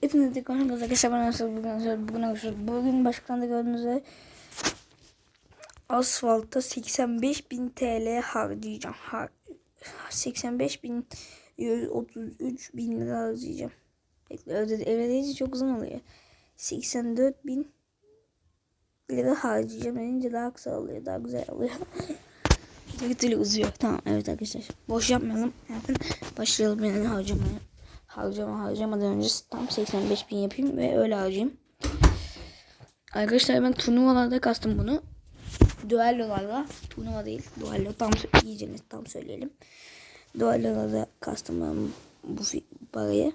Hepinize tekrar hoş arkadaşlar. Nasıl bugün bugün nasıl bugün başlıktan da gördüğünüz üzere asfaltta 85.000 TL harcayacağım. Har 85.133 bin lira harcayacağım. Öyle çok uzun oluyor. 84.000 lira harcayacağım deyince daha kısa oluyor. Daha güzel oluyor. Bir türlü uzuyor. Tamam evet arkadaşlar. Boş yapmayalım. Başlayalım yani harcamaya. Harcama harcamadan önce tam 85 bin yapayım ve öyle harcayayım. Arkadaşlar ben turnuvalarda kastım bunu. Duellolarla. Turnuva değil. Duello tam iyice tam söyleyelim. Duellolarda kastım ben bu parayı.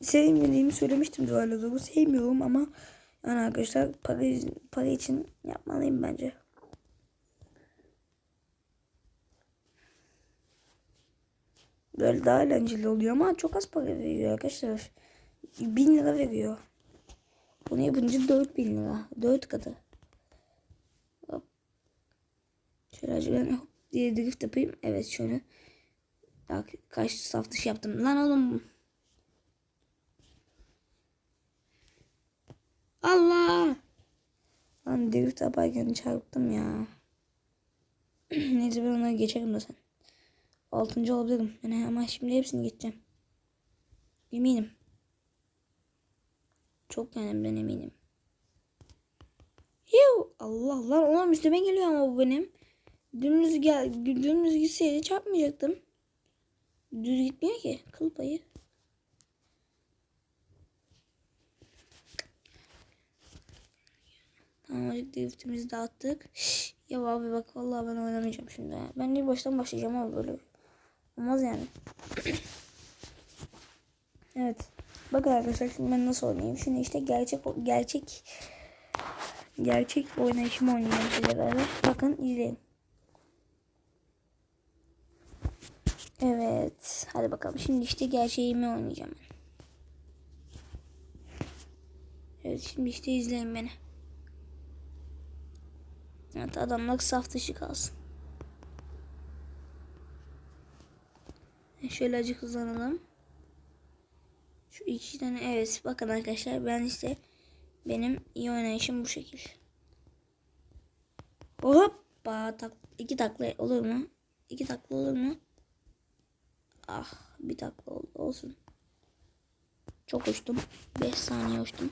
Sevmediğimi söylemiştim duelloları. Sevmiyorum ama yani arkadaşlar para, para için yapmalıyım bence. Böyle daha eğlenceli oluyor ama çok az para veriyor arkadaşlar. 1000 lira veriyor. Bunu yapınca 4000 lira. 4 katı. Hop. Şöyle acaba hop diye drift yapayım. Evet şöyle. Bak kaç saf dışı yaptım. Lan oğlum. Allah. Lan drift yaparken çarptım ya. Neyse ben onları geçerim de sen. Altıncı olabilirim. Yani ama şimdi hepsini geçeceğim. Eminim. Çok yani ben eminim. Yuh! Allah lan oğlum üstüme geliyor ama bu benim. Dümdüz gel dümdüz gitseydi çarpmayacaktım. Düz gitmiyor ki kıl payı. Tamam azıcık driftimizi dağıttık. Ya abi bak vallahi ben oynamayacağım şimdi. Ben ilk baştan başlayacağım ama böyle. Olmaz yani. evet. Bakın arkadaşlar şimdi ben nasıl oynayayım. Şimdi işte gerçek gerçek gerçek oynayışımı oynayacağım size beraber. Bakın izleyin. Evet. Hadi bakalım. Şimdi işte gerçeğimi oynayacağım ben. Evet şimdi işte izleyin beni. Evet adamlar saf dışı kalsın. Şöyle acık hızlanalım. Şu iki tane evet bakın arkadaşlar ben işte benim iyi oynayışım bu şekil. Hoppa tak iki takla olur mu? İki takla olur mu? Ah bir takla oldu olsun. Çok uçtum. 5 saniye uçtum.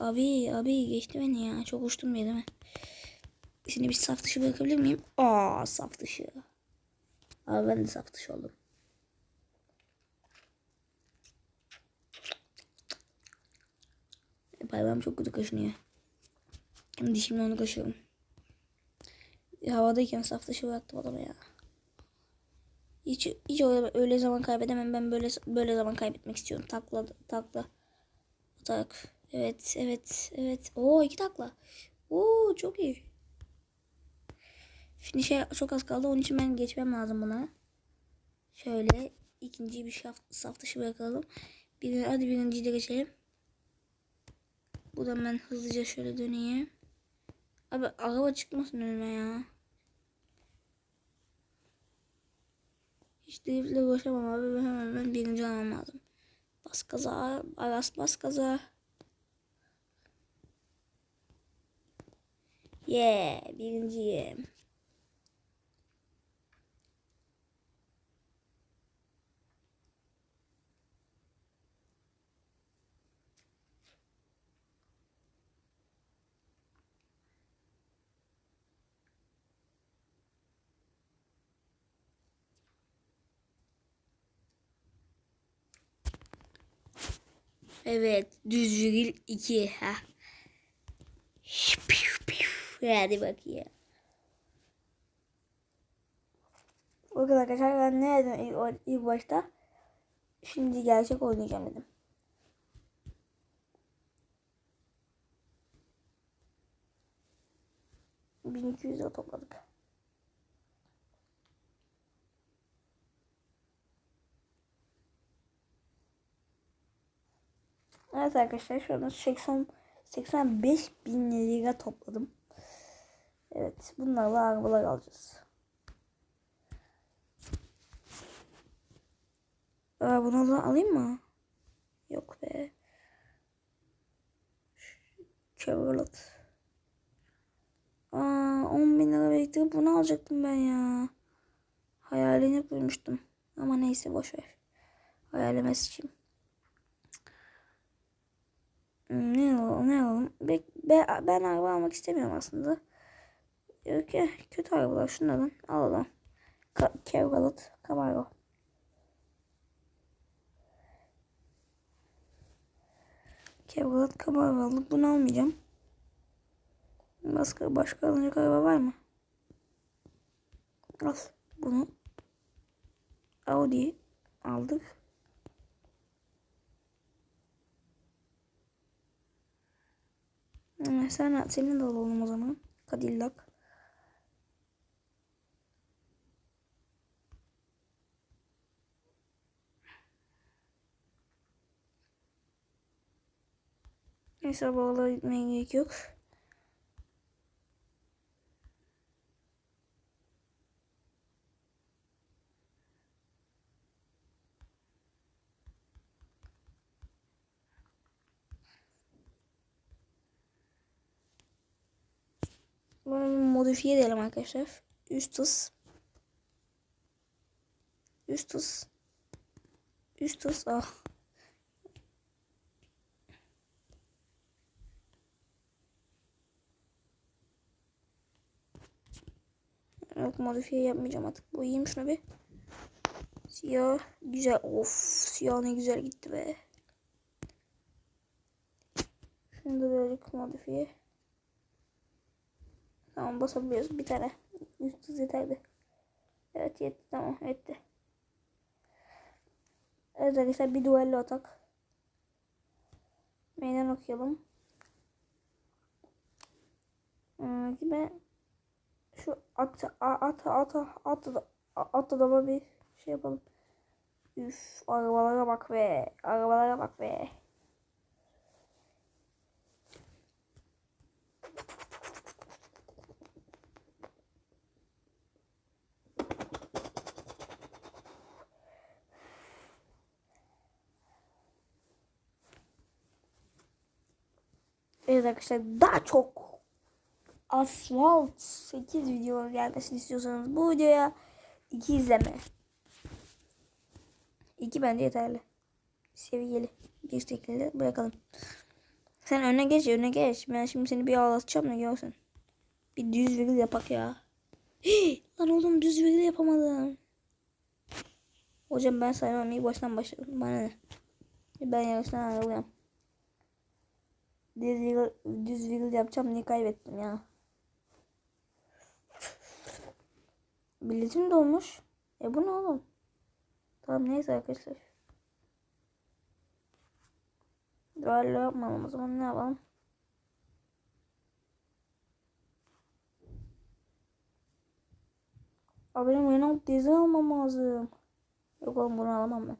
Abi abi geçti beni ya. Çok uçtum ya değil mi? Şimdi bir saf dışı bırakabilir miyim? Aa saf dışı. Abi ben de saf dışı oldum. Bayram çok kötü kaşınıyor. Dişimle onu kaşıyorum. Havadayken saf dışı bıraktım adamı ya. Hiç, hiç öyle, öyle zaman kaybedemem. Ben böyle böyle zaman kaybetmek istiyorum. Takla takla. Tak. Evet evet evet. Oo iki takla. Oo çok iyi. Finish'e çok az kaldı. Onun için ben geçmem lazım buna. Şöyle ikinci bir şaf, saf dışı bırakalım. Bir, hadi birinciyi de geçelim. Buradan ben hızlıca şöyle döneyim. Abi araba çıkmasın önüme ya. Hiç driftle uğraşamam abi. Ben hemen ben birinci olmam lazım. Bas kaza. Aras bas kaza. Yeah. Birinciyim. Evet. Düz virgül 2. Ha. Hadi bakayım. Kadar arkadaşlar ben ne dedim ilk, ilk başta? Şimdi gerçek oynayacağım dedim. Bin iki yüz topladık. Evet arkadaşlar şu anda 80, 85 bin lira topladım. Evet bunlarla arabalar alacağız. Aa, bunu da alayım mı? Yok be. Chevrolet. Aa, 10 bin lira biriktirip bunu alacaktım ben ya. Hayalini kurmuştum. Ama neyse boşver. Hayalime sıçayım. Ne alalım, ne alalım? Be, be, ben araba almak istemiyorum aslında. Ki kötü arabalar şunlardan alalım. Ka Chevrolet Camaro. Chevrolet Camaro aldık. Bunu almayacağım. Başka, başka alınacak araba var mı? Al bunu. Audi aldık. Hmm, Sen, senin de alalım o zaman. Cadillac. Neyse arabalara gitmeye gerek yok. Bunu bir modifiye edelim arkadaşlar. Üst hız. Üst hız. Üst hız. Ah. Yok modifiye yapmayacağım artık. Boyayayım şunu bir. Siyah. Güzel. Of. Siyah ne güzel gitti be. Şunu da böyle modifiye. Tamam basabiliyoruz. Bir tane. Üst hız yeterli. Evet yetti. Tamam yetti. Evet arkadaşlar bir duello atak. Meydan okuyalım. Hmm, kime şu at at at at at adama bir şey yapalım. Üf arabalara bak be. Arabalara bak be. Evet arkadaşlar daha çok Asfalt 8 video gelmesini istiyorsanız bu videoya 2 izleme. 2 bence yeterli. Seviyeli bir şekilde bırakalım. Sen öne geç öne geç. Ben şimdi seni bir ağlatacağım da görsen. Bir düz virgül yapak ya. Hii, lan oğlum düz virgül yapamadım. Hocam ben saymam iyi baştan başladım. Bana ne? Ben yarıştan ayrılıyorum. Düz virgül, düz virgül yapacağım diye kaybettim ya. Biletim dolmuş. E bu ne oğlum? Tamam neyse arkadaşlar. Böyle yapmalım o zaman ne yapalım? Abi benim Renault dizi almam lazım. Yok oğlum bunu alamam ben.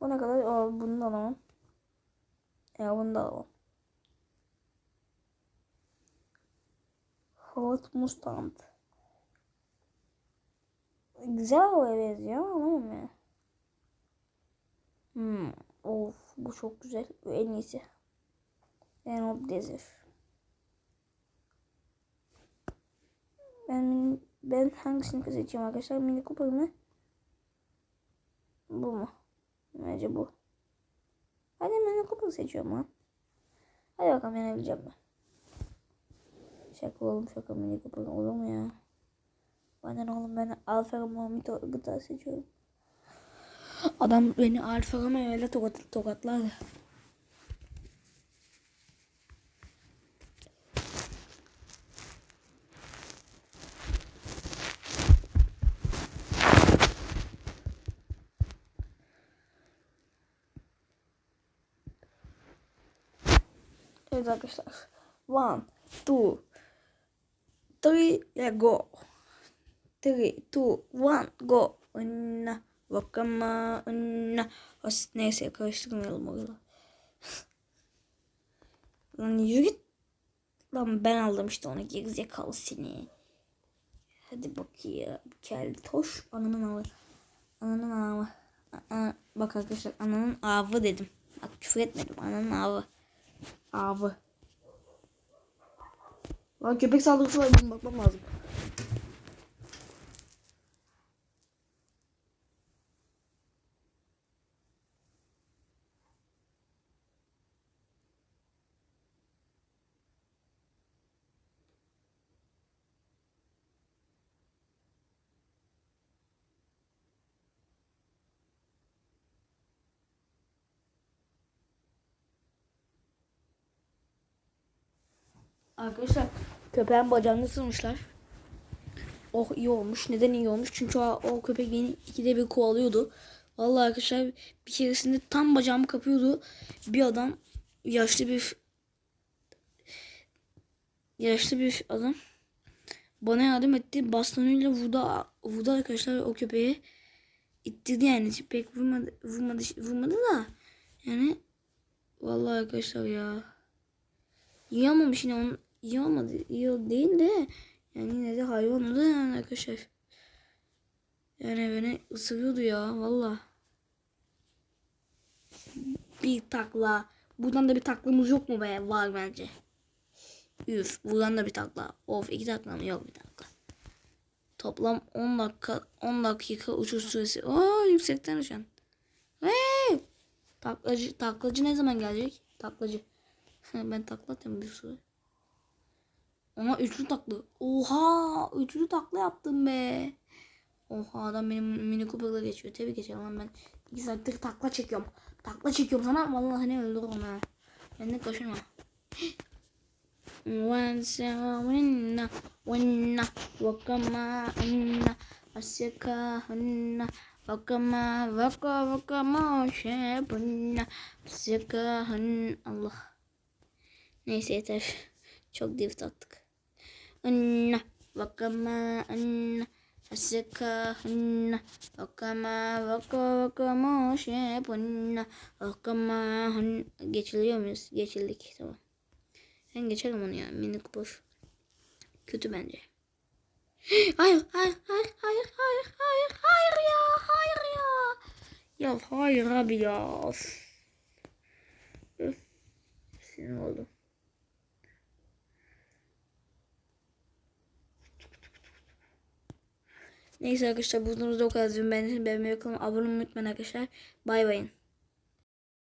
Bu ne kadar? Aa, bunu da alamam. Ya bunu da alamam. Ford Mustang. Güzel havaya benziyor ama alamam ya. Hmm. Of bu çok güzel. En iyisi. Renault Desert. Ben ben hangisini seçeceğim arkadaşlar? Mini Cooper mı? Bu mu? Bence bu. Hadi Mini Cooper seçiyorum lan. Hadi bakalım yenebileceğim mi? Şaka oğlum şaka Mini Cooper olur mu ya? Benden oğlum ben Alfa Romeo gıda seçiyorum. Adam beni Alfa Romeo ile tokat, tokatlar. Evet arkadaşlar. One, two, three, yeah, go. Three, two, one, go. Önüne bakama önüne. Neyse karıştırmayalım orada. Lan yürü. Lan ben aldım işte onu gerizekalı seni. Hadi bakayım. Kel toş. Ananın avı. Ananın avı. Bak arkadaşlar ananın avı dedim. Bak küfür etmedim. Ananın avı. Avı. Lan köpek saldırısı var. Benim bakmam. Arkadaşlar köpeğin bacağını ısırmışlar. Oh iyi olmuş. Neden iyi olmuş? Çünkü o, o köpek beni ikide bir kovalıyordu. Vallahi arkadaşlar bir keresinde tam bacağımı kapıyordu. Bir adam yaşlı bir yaşlı bir adam bana yardım etti. Bastonuyla vurdu, vurdu arkadaşlar o köpeği. İttirdi yani. Pek vurmadı, vurmadı, vurmadı da. Yani vallahi arkadaşlar ya. İyi olmamış yine onun iyi olmadı. İyi değil de yani yine de hayvan oldu yani arkadaşlar. Yani beni ısırıyordu ya valla. Bir takla. Buradan da bir taklamız yok mu be? Var bence. Üf buradan da bir takla. Of iki takla mı? Yok bir takla. Toplam 10 dakika 10 dakika uçuş süresi. Aa yüksekten uçan. Hey! Taklacı, taklacı ne zaman gelecek? Taklacı. ben takla atıyorum bir sürü. Ama üçlü taklı. Oha! Üçlü taklı yaptım be. Oha adam benim mini kupayla geçiyor. Tebrik ederim lan ben. İki saattir takla çekiyorum. Takla çekiyorum sana. Vallahi ne öldürürüm ha. Kendine kaşınma. Vansa winna winna vakama inna asika hunna vakama vaka vakama şebunna asika hun Allah. Neyse yeter. Çok div attık. Asakahunna vakama vaka vakama şepunna vakama hun geçiliyor muyuz? Geçildik tamam. Ben geçelim onu ya minik boş. Kötü bence. Hayır hayır hayır hayır hayır hayır hayır ya hayır ya. Ya hayır abi ya. Sinir oldum. Neyse arkadaşlar bu videomuzda o kadar. Ben beğenmeyi, abone olmayı unutmayın arkadaşlar. Bay bayın.